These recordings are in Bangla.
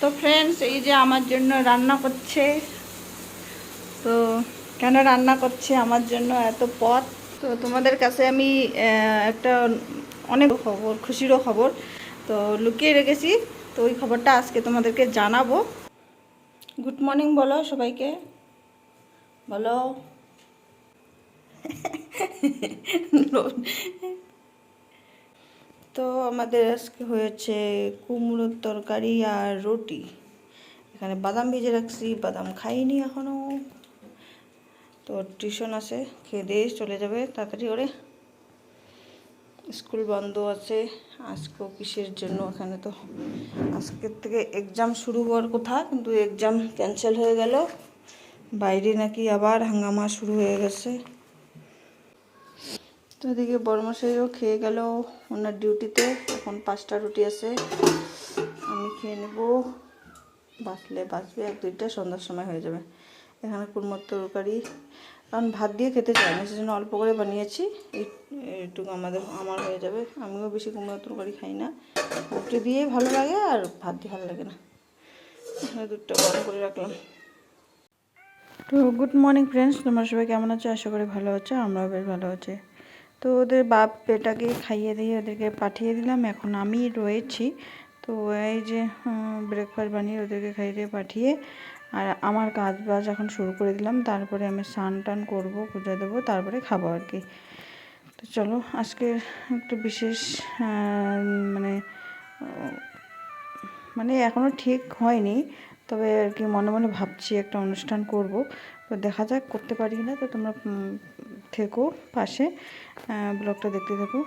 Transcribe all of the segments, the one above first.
তো ফ্রেন্ডস এই যে আমার জন্য রান্না করছে। তো কেন রান্না করছে? আমার জন্য এত পথ। তো তোমাদের কাছে আমি একটা অনেক খবর, খুশিরও খবর। তো লুকিয়ে রেখেছি। তো ওই খবরটা আজকে তোমাদেরকে জানাব। গুড মর্নিং বলো সবাইকে। বলো। তো আমাদের আজকে হয়েছে কুমড়োর তরকারি আর রুটি। এখানে বাদাম ভেজে রাখছি, বাদাম খাইনি এখনও তো টিউশন আছে, খেয়ে দিয়ে চলে যাবে তাড়াতাড়ি করে। স্কুল বন্ধ আছে, আজকে কিসের জন্য এখানে তো আজকের থেকে এক্সাম শুরু হওয়ার কথা, কিন্তু এক্সাম ক্যান্সেল হয়ে গেল। বাইরে নাকি আবার হাঙ্গামা শুরু হয়ে গেছে। এদিকে বড়মশাইও খেয়ে গেল ওনার ডিউটিতে। এখন পাঁচটা রুটি আছে, আমি খেয়ে নেব। বাঁচলে বাঁচবে, এক দুইটা, সন্ধ্যার সময় হয়ে যাবে। এখানে কুড়মোর তরকারি। কারণ ভাত দিয়ে খেতে চাই না, সেজন্য অল্প করে বানিয়েছি। এইটুকু আমাদের, আমার হয়ে যাবে। আমিও বেশি কুমড়োর তরকারি খাই না। রুটি দিয়েই ভালো লাগে আর ভাত দিয়ে ভালো লাগে না। এখানে দুধটা গরম করে রাখলাম। তো গুড মর্নিং ফ্রেন্ডস, তোমরা সবাই কেমন আছো? আশা করি ভালো আছো, আমরাও বেশ ভালো আছি। তো ওদের বাপ বেটাকে খাইয়ে দিয়ে ওদেরকে পাঠিয়ে দিলাম। এখন আমি রয়েছি। তো এই যে ব্রেকফাস্ট বানিয়ে ওদেরকে খাইয়ে দিয়ে পাঠিয়ে আর আমার কাজ বাজ এখন শুরু করে দিলাম। তারপরে আমি স্নান টান করব, পুজো দেবো, তারপরে খাব আর কি। তো চলো, আজকে একটু বিশেষ মানে মানে এখনও ঠিক হয়নি। তবে আর কি মনে মনে ভাবছি একটা অনুষ্ঠান করব। তো দেখা যাক, করতে পারি না। তো তোমরা থেকো পাশে। ব্লগটা দেখতে থাকো।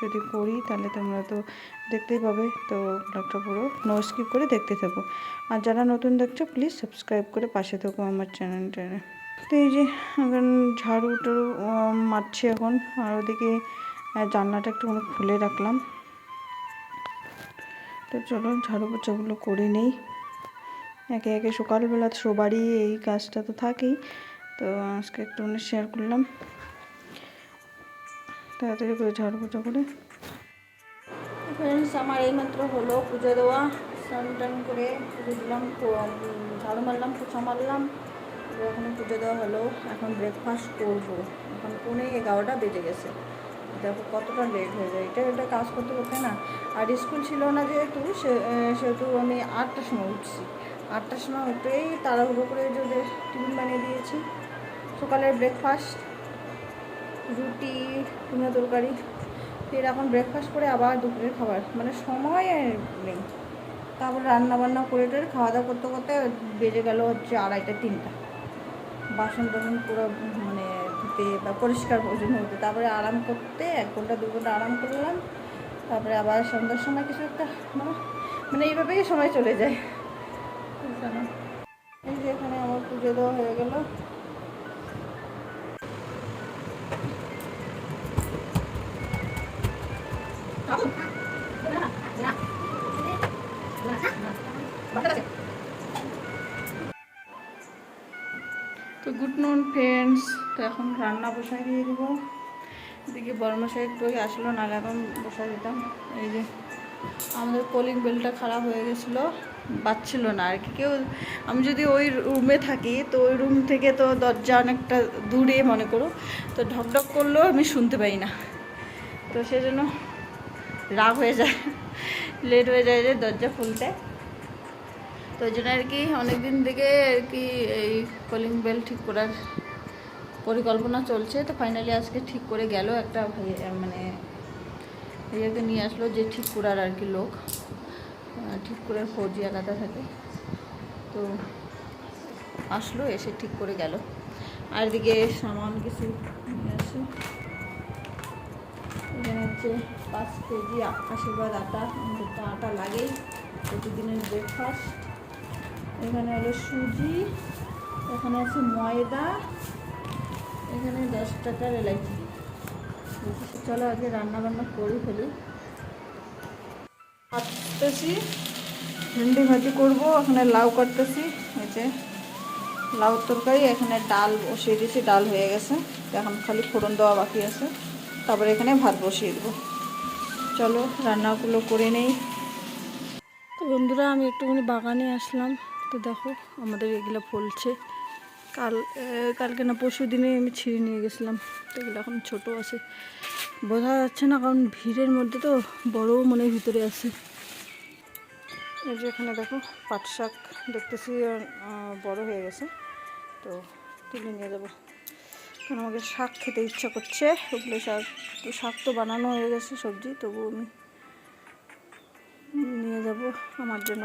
যদি করি তাহলে তোমরা তো দেখতেই পাবে। তো ব্লগটা পুরো নো স্কিপ করে দেখতে থাকো। আর যারা নতুন দেখছ প্লিজ সাবস্ক্রাইব করে পাশে থাকো আমার চ্যানেলটা তো এই যে এখন ঝাড়ু টাড়ু মারছি এখন। আর ওদিকে জানলাটা একটুখানি খুলে রাখলাম। তো চলো ঝাড়ু পোছাগুলো করে নেই। একে একে সকালবেলা সবারই এই কাজটা তো থাকেই। তো আজকে একটুখানি শেয়ার করলাম। তাড়াতাড়ি করে ঝাড়ু পোছা করে। ফ্রেন্ডস আমার এইমাত্র হলো পুজো দেওয়া। স্নান টান করে পুজো দিলাম ঝাড়ু মারলাম, পোছা মারলাম। এখন পুজো দেওয়া হলো। এখন ব্রেকফাস্ট করব। এখন পৌনে এগারোটা বেজে গেছে। দেখো কতটা লেট হয়ে যায়। এটা এটা কাজ করতে করতে না, আর স্কুল ছিল না যেহেতু সেহেতু আমি আটটার সময় উঠছি। আটটার সময় উঠেই তাড়াহুড়ো করে যদি টিফিন বানিয়ে দিয়েছি। সকালের ব্রেকফাস্ট রুটি কুমড়ো তরকারি এখন ব্রেকফাস্ট করে আবার দুপুরের খাবার। মানে সময় নেই। তারপর রান্না বান্না করে টেরে খাওয়া দাওয়া করতে করতে বেজে গেল হচ্ছে আড়াইটা, তিনটা। বাসন টাসন পুরো মানে ধুতে বা পরিষ্কার পরিচ্ছন্ন হতে। তারপরে আরাম করতে, এক ঘণ্টা, দু ঘণ্টা আরাম করলাম তারপরে আবার সন্ধ্যার সময় কিছু একটা মানে মানে এইভাবেই সময় চলে যায়? এই যে এখানে আমার পুজো দেওয়া হয়ে গেল। রান্না বসাই দিয়ে দেবো। এদিকে বর্মশাই আগে আসলো, নাহলে এখন বসাই দিতাম। এই যে আমাদের কলিং বেলটা খারাপ হয়ে গেছিল, বাজছিল না আর কি। কেউ আমি যদি ওই রুমে থাকি, তো ওই রুম থেকে তো দরজা অনেকটা দূরে, মনে করো। তো ঢকঢক করলেও আমি শুনতে পাই না। তো সেজন্য রাগ হয়ে যায় লেট হয়ে যায় যে দরজা খুলতে। তো ওই জন্য আর কি অনেকদিন থেকে আর কি এই কলিং বেল ঠিক করার পরিকল্পনা চলছে, তো ফাইনালি আজকে ঠিক করে গেল একটা মানে ভাইয়াকে নিয়ে আসলো যে ঠিক করার আর কি লোক ঠিক করার ফৌজি আলাদা থাকে। তো আসলো, এসে ঠিক করে গেল। আর এদিকে সামান কিছু নিয়ে আসে। এখানে হচ্ছে পাঁচ কেজি আশীর্বাদ আটা তো আটা লাগেই, প্রতিদিনের ব্রেকফাস্ট এখানে হলো সুজি, এখানে আছে ময়দা। এখানে দশ টাকার এলাচি চলো আগে রান্না বান্না করে ফেলি। কাটতেছি ভেন্ডি ভাজি করব এখানে লাউ কাটতেছি এই যে লাউ তরকারি এখানে ডাল বসিয়ে দিয়েছি ডাল হয়ে গেছে এখন খালি ফোড়ন দেওয়া বাকি আছে তারপরে এখানে ভাত বসিয়ে দেবো। চলো রান্নাগুলো করে নেই। তো বন্ধুরা আমি একটুখানি বাগানে আসলাম তো দেখো আমাদের এগুলো ফলছে। কাল কালকে না পরশু দিনে আমি ছিঁড়ে নিয়ে গেছিলাম। তো এগুলো এখন ছোটো আছে। বোঝা যাচ্ছে না, কারণ ভিড়ের মধ্যে তো বড়ও মনে ভিতরে আছে। এই যে এখানে দেখো, পাট শাক দেখতেছি বড় হয়ে গেছে। তো তুলে নিয়ে যাব। কারণ আমাকে শাক খেতে ইচ্ছা করছে। ওগুলো শাক, তো শাক তো বানানো হয়ে গেছে সবজি তবু আমি নিয়ে যাব আমার জন্য।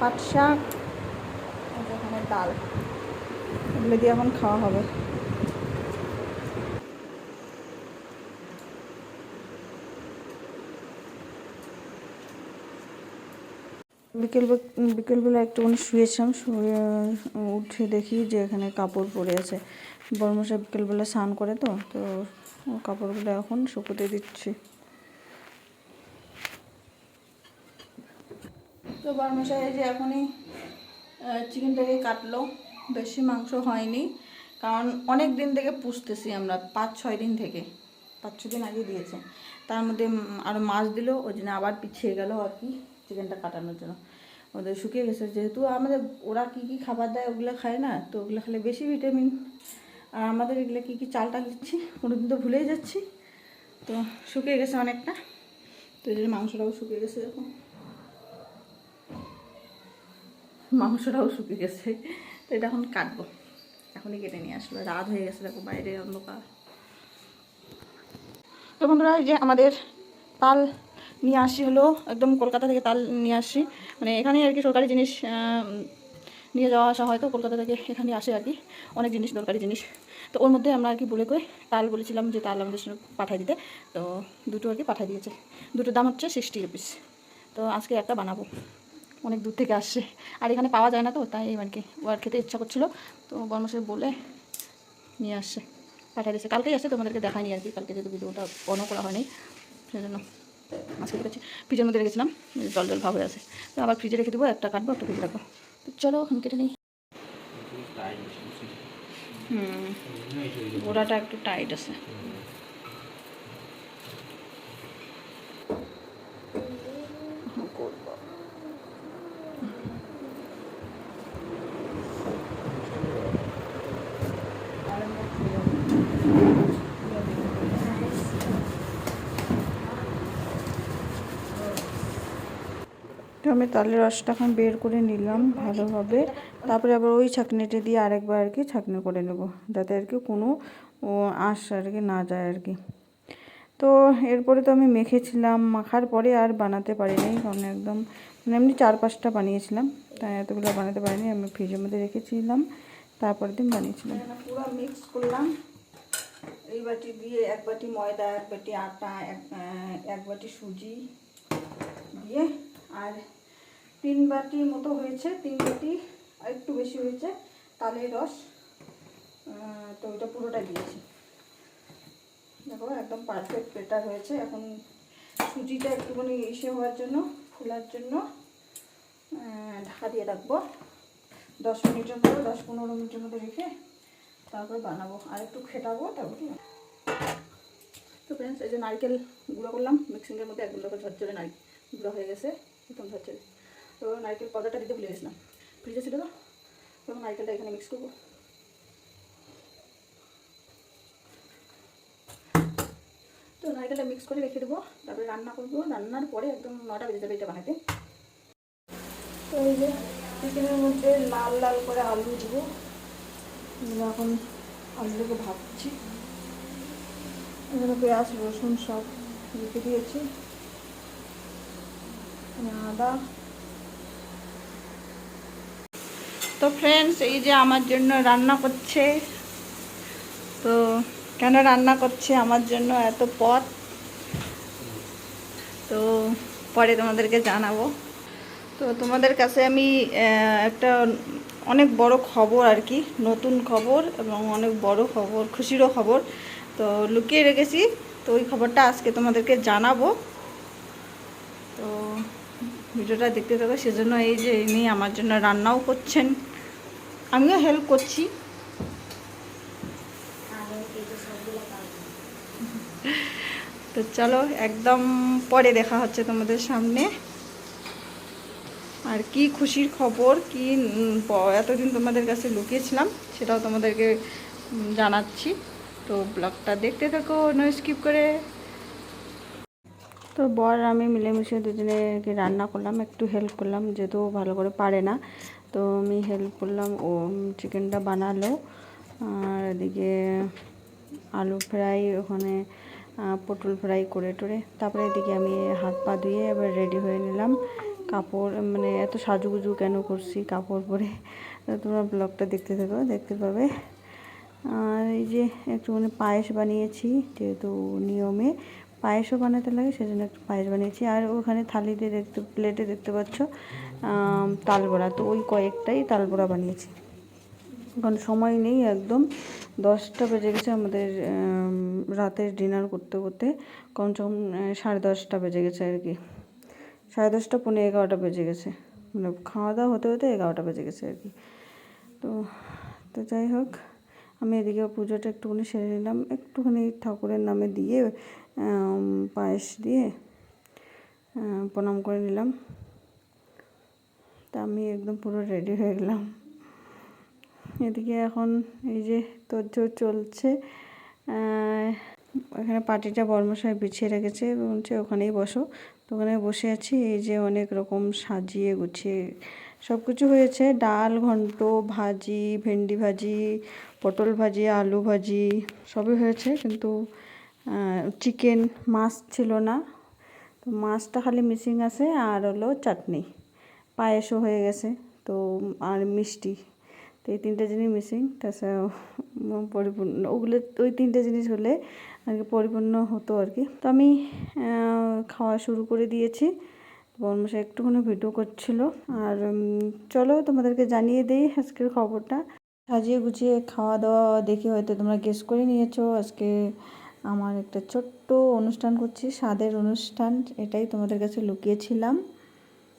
পাট শাক এখানে ডাল। এগুলো দিয়ে এখন খাওয়া হবে। বিকেল বিকেলবেলা একটুখানি শুয়েছিলাম, শুয়ে উঠে দেখি যে এখানে কাপড় পরে আছে। বর্মশা বিকেলবেলা স্নান করে তো তো কাপড়গুলো এখন শুকোতে দিচ্ছি। তো বর্মশাই যে এখনই চিকেনটাকে কাটলো। বেশি মাংস হয়নি, কারণ অনেক দিন থেকে পুষতেছি আমরা, পাঁচ, ছয় দিন থেকে। পাঁচ ছ দিন আগে দিয়েছে। তার মধ্যে আরও মাছ দিল, ওই জন্য আবার পিছিয়ে গেল আর কি চিকেনটা কাটানোর জন্য। ওদের শুকিয়ে গেছে, যেহেতু আমাদের ওরা কি কি খাবার দেয় ওগুলো খায় না, তো ওগুলো খেলে বেশি ভিটামিন। আর আমাদের এগুলো কী কী চালটা দিচ্ছি কোনোদিন তো ভুলেই যাচ্ছি। তো শুকিয়ে গেছে অনেকটা, তো এই মাংসটাও শুকিয়ে গেছে এরকম মাংসটাও শুকিয়ে গেছে। তো এটা এখন কাটবো। এখনই কেটে নিয়ে আসলো। রাত হয়ে গেছে দেখো, বাইরে অন্ধকার। তো বন্ধুরা যে আমাদের তাল নিয়ে আসি হলো, একদম কলকাতা থেকে তাল নিয়ে আসি। মানে এখানে আর কি সরকারি জিনিস নিয়ে যাওয়া আসা হয় তো, কলকাতা থেকে এখানে আসে আর কি। অনেক জিনিস, দরকারি জিনিস। তো ওর মধ্যে আমরা আর কি বলে কই, তাল বলেছিলাম যে তাল আমাদের পাঠিয়ে দিতে। তো দুটো আর কি পাঠিয়ে দিয়েছে। দুটোর দাম হচ্ছে সিক্সটি রুপিস তো আজকে একটা বানাবো। অনেক দূর থেকে আসছে আর এখানে পাওয়া যায় না তো তাই আর কি ও আর খেতে ইচ্ছা করছিল। তো বর্মশাই বলে নিয়ে আসছে পাঠিয়ে দিয়েছে। কালকেই আসছে তোমাদেরকে দেখায়নি আর কি। কালকে যেহেতু ভিডিওটা অনও করা হয়নি সেই জন্য আজকে দেখেছি। ফ্রিজের মধ্যে রেখেছিলাম জল জল ভাব হয়ে আছে। তো আবার ফ্রিজে রেখে দেবো একটা কাটবো একটা ফ্রিজে রাখব। তো চলো এখন কেটে নিই। হুম। গোড়াটা একটু টাইট আছে করব তো আমি তালের রসটা এখন বের করে নিলাম ভালোভাবে। তারপরে আবার ওই ছাঁকনিটা দিয়ে আরেকবার আর কি ছাঁকনি করে নেব, যাতে আর কি কোনো আঁশ আর কি না যায় আর কি। তো এরপরে তো আমি মেখেছিলাম, মাখার পরে আর বানাতে পারিনি, কারণ একদম মানে এমনি চার পাঁচটা বানিয়েছিলাম, তাই এতগুলো বানাতে পারিনি, আমি ফ্রিজের মধ্যে রেখেছিলাম তারপর দিন বানিয়েছিলাম। পুরো মিক্স করলাম, এই বাটি দিয়ে এক বাটি ময়দা, এক বাটি আটা এক বাটি সুজি দিয়ে তিন বাটি মতো হয়েছে, তিন বাটি আর একটু বেশি হয়েছে, তালের রস। তো ওইটা পুরোটা দিয়েছি। দেখো, একদম পারফেক্ট বেটার হয়েছে। এখন সুজিটা একটুখানি ইসে হওয়ার জন্য, ফোলার জন্য ঢাকা দিয়ে রাখব। দশ মিনিটের মতো, দশ পনেরো মিনিটের মতো রেখে তারপর বানাবো। আর একটু খেটাবো তারপরে তো ফ্রেন্ডস এই যে নারকেল গুঁড়ো করলাম মিক্সিংয়ের মধ্যে একদম দেখো ঝরঝরে নারকেল গুঁড়ো হয়ে গেছে। একদম ঝরঝরে তো নারকেল পাউডারটা দিতে ভুলে গেছিলাম। ফ্রিজে ছিল তো তো নারকেলটা এখানে মিক্স করব। তো নারকেলটা মিক্স করে রেখে দেবো, তারপরে রান্না করব। রান্নার পরে একদম নটা বেজে যাবে এটা বানাতে। তো এই যে, চিকেনের মধ্যে লাল লাল করে আলু দেবো। এখন আলুগুলোকে ভাবছি এখানে পেঁয়াজ, রসুন সব রেখে দিয়েছি। আদা তো ফ্রেন্ডস এই যে আমার জন্য রান্না করছে, তো কেন রান্না করছে আমার জন্য এত পথ? তো পরে তোমাদেরকে জানাব। তো তোমাদের কাছে আমি একটা অনেক বড় খবর আর কি, নতুন খবর এবং অনেক বড় খবর, খুশিরও খবর। তো লুকিয়ে রেখেছি, তো ওই খবরটা আজকে তোমাদেরকে জানাব। তো ভিডিওটা দেখতে থাকো, সেজন্য এই যে ইনি আমার জন্য রান্নাও করছেন। আমিও হেল্প করছি। তো চলো, একদম পরে দেখা হচ্ছে তোমাদের সামনে। আর কি খুশির খবর, কি এতদিন তোমাদের কাছে লুকিয়েছিলাম, সেটাও তোমাদেরকে জানাচ্ছি। তো ব্লগটা দেখতে থাকো নো স্কিপ করে। তো বর, আমি মিলেমিশে দুজনে রান্না করলাম, একটু হেল্প করলাম, যেহেতু ভালো করে পারে না। তো আমি হেল্প করলাম, ও চিকেনটা বানালো, আর এদিকে আলু ফ্রাই ওখানে পটল ফ্রাই করে টোরে। তারপরে এদিকে আমি হাত পা ধুয়ে এবার রেডি হয়ে নিলাম। কাপড় মানে এত সাজুগুজু কেন করছি কাপড় পরে? তোমরা ব্লগটা দেখতে থাকো, দেখতে পাবে। আর এই যে একটুখানি পায়েস বানিয়েছি, যেহেতু নিয়মে। পায়েসও বানাতে লাগে সেজন্য একটু পায়েস বানিয়েছি। আর ওখানে থালিতে দেখতে প্লেটে দেখতে পাচ্ছ তালবড়া। তো ওই কয়েকটাই তালবড়া বানিয়েছি। এখন সময় নেই একদম। দশটা বেজে গেছে আমাদের রাতের ডিনার করতে করতে। কমসে কম আহ, সাড়ে দশটা বেজে গেছে আর কি। সাড়ে দশটা পনেরো এগারোটা বেজে গেছে। মানে খাওয়া দাওয়া হতে হতে এগারোটা বেজে গেছে আর কি। তো তো যাই হোক। আমি এদিকে পুজোটা একটুখানি সেরে নিলাম। একটুখানি ঠাকুরের নামে দিয়ে পায়েস দিয়ে প্রণাম করে নিলাম। তা আমি একদম পুরো রেডি হয়ে গেলাম। এদিকে এখন এই যে তোর চলছে এখানে পাটিটা বর্মশাই বিছিয়ে রেখেছে। বলছে, ওখানেই বসো। তো ওখানে বসে আছি। এই যে অনেক রকম সাজিয়ে গুছিয়ে সব কিছু হয়েছে। ডাল, ঘন্ট, ভাজি, ভেন্ডি ভাজি পটল ভাজি, আলু ভাজি সবই হয়েছে, কিন্তু চিকেন মাছ ছিল না। তো মাছটা খালি মিসিং আছে, আর হলো চাটনি। পায়েসও হয়ে গেছে, তো, আর মিষ্টি। তো এই তিনটে জিনিস মিসিং তাছাড়া পরিপূর্ণ। ওগুলো, ওই তিনটে জিনিস হলে আর কি পরিপূর্ণ হতো আর কি। তো আমি খাওয়া শুরু করে দিয়েছি। বর্মশা একটুখানি ভিডিও করছিল। আর চলো তোমাদেরকে জানিয়ে দিই আজকের খবরটা। সাজিয়ে গুছিয়ে খাওয়া দাওয়া দেখে হয়তো তোমরা গেস করে নিয়েছো। আজকে আমার একটা ছোট্ট অনুষ্ঠান করছি, স্বাদের অনুষ্ঠান, এটাই তোমাদের কাছে লুকিয়েছিলাম।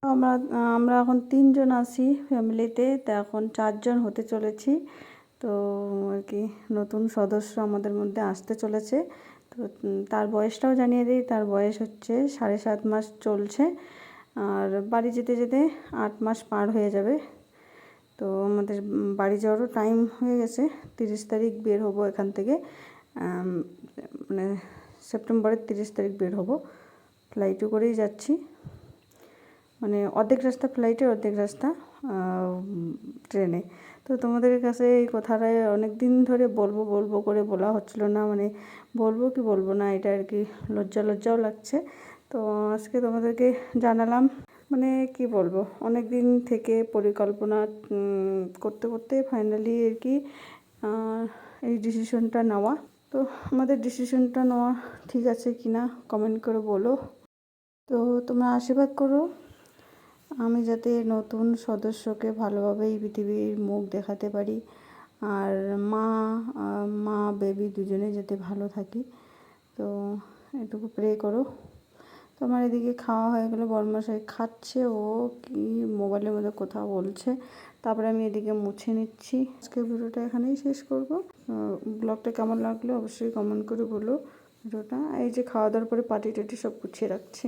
আমরা আমরা এখন তিনজন আছি ফ্যামিলিতে তা এখন চারজন হতে চলেছি। তো আর কি, নতুন সদস্য আমাদের মধ্যে আসতে চলেছে। তো তার বয়সটাও জানিয়ে দিই, তার বয়স হচ্ছে সাড়ে সাত মাস চলছে। আর বাড়ি যেতে যেতে আট মাস পার হয়ে যাবে। তো আমাদের বাড়ি যাওয়ারও টাইম হয়ে গেছে। তিরিশ তারিখ বের হব এখান থেকে। মানে সেপ্টেম্বরের তিরিশ তারিখ বের হব। ফ্লাইটে করেই যাচ্ছি। মানে অর্ধেক রাস্তা ফ্লাইটে অর্ধেক রাস্তা ট্রেনে। তো তোমাদের কাছে এই কথাটা অনেক দিন ধরে বলব বলব করে বলা হচ্ছিল না। মানে বলব কি বলব না, এটা আর কি লজ্জা লজ্জাও লাগছে। তো আজকে তোমাদেরকে জানালাম মানে কি বলব অনেক দিন থেকে পরিকল্পনা করতে করতে ফাইনালি আর কি এই ডিসিশনটা নেওয়া। তো আমাদের ডিসিশনটা নেওয়া ঠিক আছে কি না কমেন্ট করে বলো। তো তোমরা আশীর্বাদ করো। আমি যাতে নতুন সদস্যকে ভালোভাবে এই পৃথিবীর মুখ দেখাতে পারি, আর মা মা বেবি দুজনে যাতে ভালো থাকি। তো এটুকু প্রে করো। তো আমার এদিকে খাওয়া হয়ে গেলো বর্মশাই খাচ্ছে, ও কি মোবাইলের মধ্যে কোথাও বলছে। তারপরে আমি এদিকে মুছে নিচ্ছি। আজকে ভিডিওটা এখানেই শেষ করব। ব্লগটা কেমন লাগল অবশ্যই কমেন্ট করে বলো ভিডিওটা। এই যে খাওয়া দাওয়ার পরে পাটি টাটি সব গুছিয়ে রাখছি।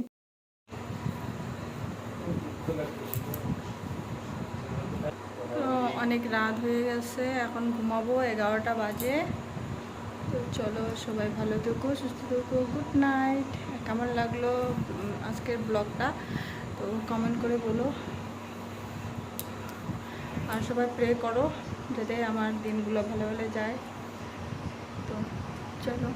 তো অনেক রাত হয়ে গেছে, এখন ঘুমাবো, এগারোটা বাজে। তো চলো, সবাই ভালো থেকো, সুস্থ থেকো গুড নাইট কেমন লাগল আজকের ব্লগটা তো কমেন্ট করে বলো। আর সবাই প্রে করো, যাতে আমার দিনগুলো ভালো ভালো যায়। তো চলো।